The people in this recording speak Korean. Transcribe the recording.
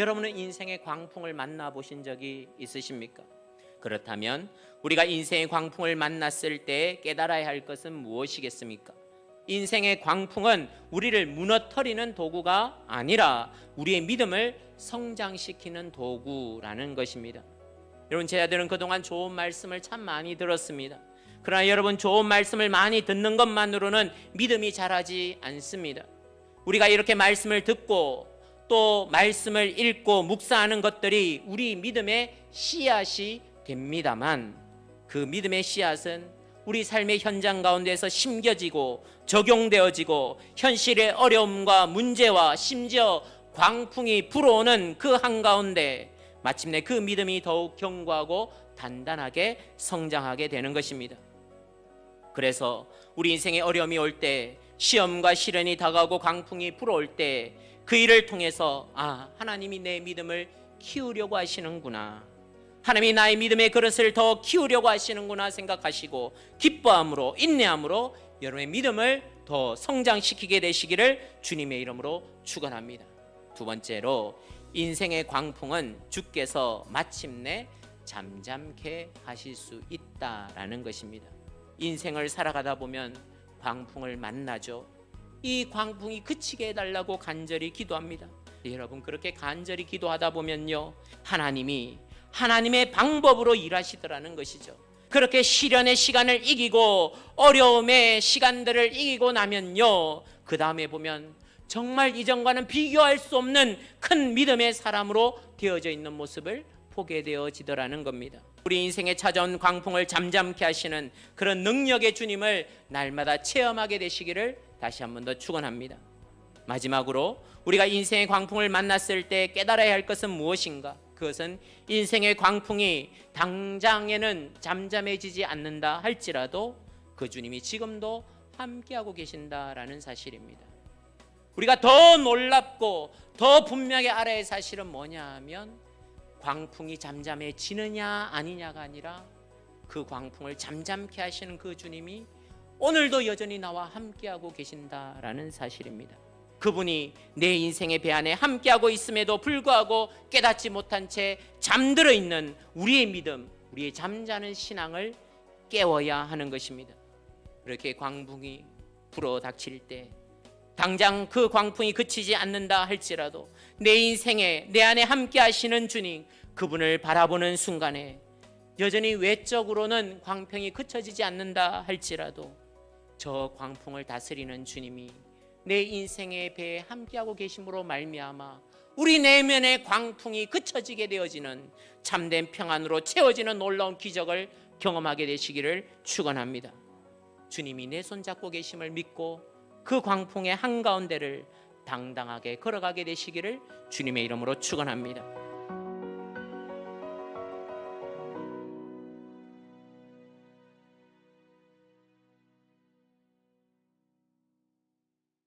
여러분은 인생의 광풍을 만나 보신 적이 있으십니까? 그렇다면 우리가 인생의 광풍을 만났을 때 깨달아야 할 것은 무엇이겠습니까? 인생의 광풍은 우리를 무너뜨리는 도구가 아니라 우리의 믿음을 성장시키는 도구라는 것입니다. 여러분 제 아들은 그동안 좋은 말씀을 참 많이 들었습니다. 그러나 여러분 좋은 말씀을 많이 듣는 것만으로는 믿음이 자라지 않습니다. 우리가 이렇게 말씀을 듣고 또 말씀을 읽고 묵상하는 것들이 우리 믿음의 씨앗이 됩니다만 그 믿음의 씨앗은 우리 삶의 현장 가운데서 심겨지고 적용되어지고 현실의 어려움과 문제와 심지어 광풍이 불어오는 그 한가운데 마침내 그 믿음이 더욱 견고하고 단단하게 성장하게 되는 것입니다. 그래서 우리 인생의 어려움이 올 때 시험과 시련이 다가오고 광풍이 불어올 때 그 일을 통해서 아 하나님이 내 믿음을 키우려고 하시는구나 하나님이 나의 믿음의 그릇을 더 키우려고 하시는구나 생각하시고 기뻐함으로 인내함으로 여러분의 믿음을 더 성장시키게 되시기를 주님의 이름으로 축원합니다. 두 번째로 인생의 광풍은 주께서 마침내 잠잠케 하실 수 있다라는 것입니다. 인생을 살아가다 보면 광풍을 만나죠. 이 광풍이 그치게 해달라고 간절히 기도합니다. 여러분 그렇게 간절히 기도하다 보면요 하나님이 하나님의 방법으로 일하시더라는 것이죠. 그렇게 시련의 시간을 이기고 어려움의 시간들을 이기고 나면요 그 다음에 보면 정말 이전과는 비교할 수 없는 큰 믿음의 사람으로 되어져 있는 모습을 보게 되어지더라는 겁니다. 우리 인생에 찾아온 광풍을 잠잠케 하시는 그런 능력의 주님을 날마다 체험하게 되시기를 다시 한 번 더 축원합니다. 마지막으로 우리가 인생의 광풍을 만났을 때 깨달아야 할 것은 무엇인가? 그것은 인생의 광풍이 당장에는 잠잠해지지 않는다 할지라도 그 주님이 지금도 함께하고 계신다라는 사실입니다. 우리가 더 놀랍고 더 분명히 알아야 할 사실은 뭐냐 하면 광풍이 잠잠해지느냐 아니냐가 아니라 그 광풍을 잠잠케 하시는 그 주님이 오늘도 여전히 나와 함께하고 계신다라는 사실입니다. 그분이 내 인생의 배 안에 함께하고 있음에도 불구하고 깨닫지 못한 채 잠들어 있는 우리의 믿음, 우리의 잠자는 신앙을 깨워야 하는 것입니다. 이렇게 광풍이 불어 닥칠 때 당장 그 광풍이 그치지 않는다 할지라도 내 인생에 내 안에 함께 하시는 주님 그분을 바라보는 순간에 여전히 외적으로는 광풍이 그쳐지지 않는다 할지라도 저 광풍을 다스리는 주님이 내 인생의 배에 함께하고 계심으로 말미암아 우리 내면의 광풍이 그쳐지게 되어지는 참된 평안으로 채워지는 놀라운 기적을 경험하게 되시기를 축원합니다. 주님이 내 손 잡고 계심을 믿고 그 광풍의 한가운데를 당당하게 걸어가게 되시기를 주님의 이름으로 축원합니다.